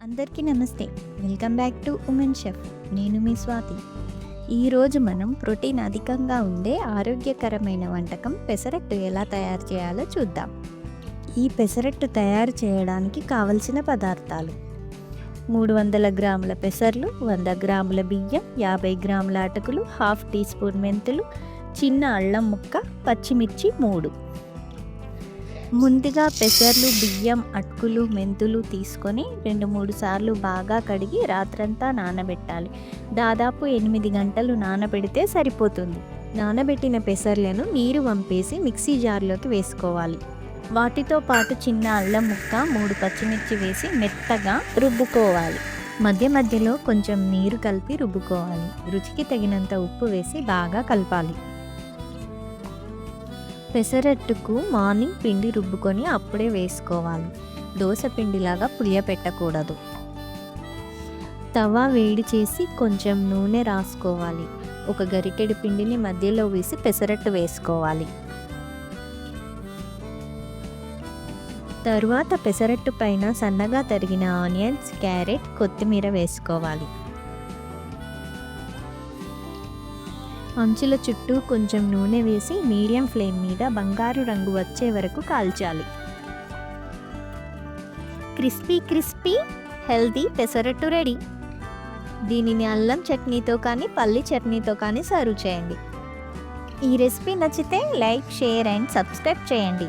అందరికీ నమస్తే. Welcome back to women chef. నేను మీ స్వాతి. ఈరోజు మనం ప్రోటీన్ అధికంగా ఉండే ఆరోగ్యకరమైన వంటకం పెసరట్టు ఎలా తయారు చేయాలో చూద్దాం. ఈ పెసరట్టు తయారు చేయడానికి కావలసిన పదార్థాలు మూడు వందల గ్రాముల పెసర్లు వంద గ్రాముల బియ్యం యాభై గ్రాముల అటుకులు హాఫ్ టీ స్పూన్ మెంతులు చిన్న అల్లం ముక్క పచ్చిమిర్చి మూడు. ముందుగా పెసర్లు బియ్యం అటుకులు మెంతులు తీసుకొని రెండు మూడు సార్లు బాగా కడిగి రాత్రంతా నానబెట్టాలి. దాదాపు ఎనిమిది గంటలు నానబెడితే సరిపోతుంది. నానబెట్టిన పెసర్లను నీరు వంపేసి మిక్సీ జార్లోకి వేసుకోవాలి. వాటితో పాటు చిన్న అల్లం ముక్క మూడు పచ్చిమిర్చి వేసి మెత్తగా రుబ్బుకోవాలి. మధ్య మధ్యలో కొంచెం నీరు కలిపి రుబ్బుకోవాలి. రుచికి తగినంత ఉప్పు వేసి బాగా కలపాలి. పెసరట్టుకు మార్నింగ్ పిండి రుబ్బుకొని అప్పుడే వేసుకోవాలి. దోశ పిండిలాగా పులియపెట్టకూడదు తవా వేడి చేసి కొంచెం నూనె రాసుకోవాలి. ఒక గరిటెడు పిండిని మధ్యలో వేసి పెసరట్టు వేసుకోవాలి. తరువాత పెసరట్టు పైన సన్నగా తరిగిన ఆనియన్స్ క్యారెట్ కొత్తిమీర వేసుకోవాలి. అంచుల చుట్టూ కొంచెం నూనె వేసి మీడియం ఫ్లేమ్ మీద బంగారు రంగు వచ్చే వరకు కాల్చాలి. Crispy crispy healthy pesarattu ready. దీనిని అల్లం చట్నీతో కానీ పల్లి చట్నీతో కానీ సర్వ్ చేయండి. ఈ రెసిపీ నచ్చితే లైక్ షేర్ అండ్ సబ్స్క్రైబ్ చేయండి.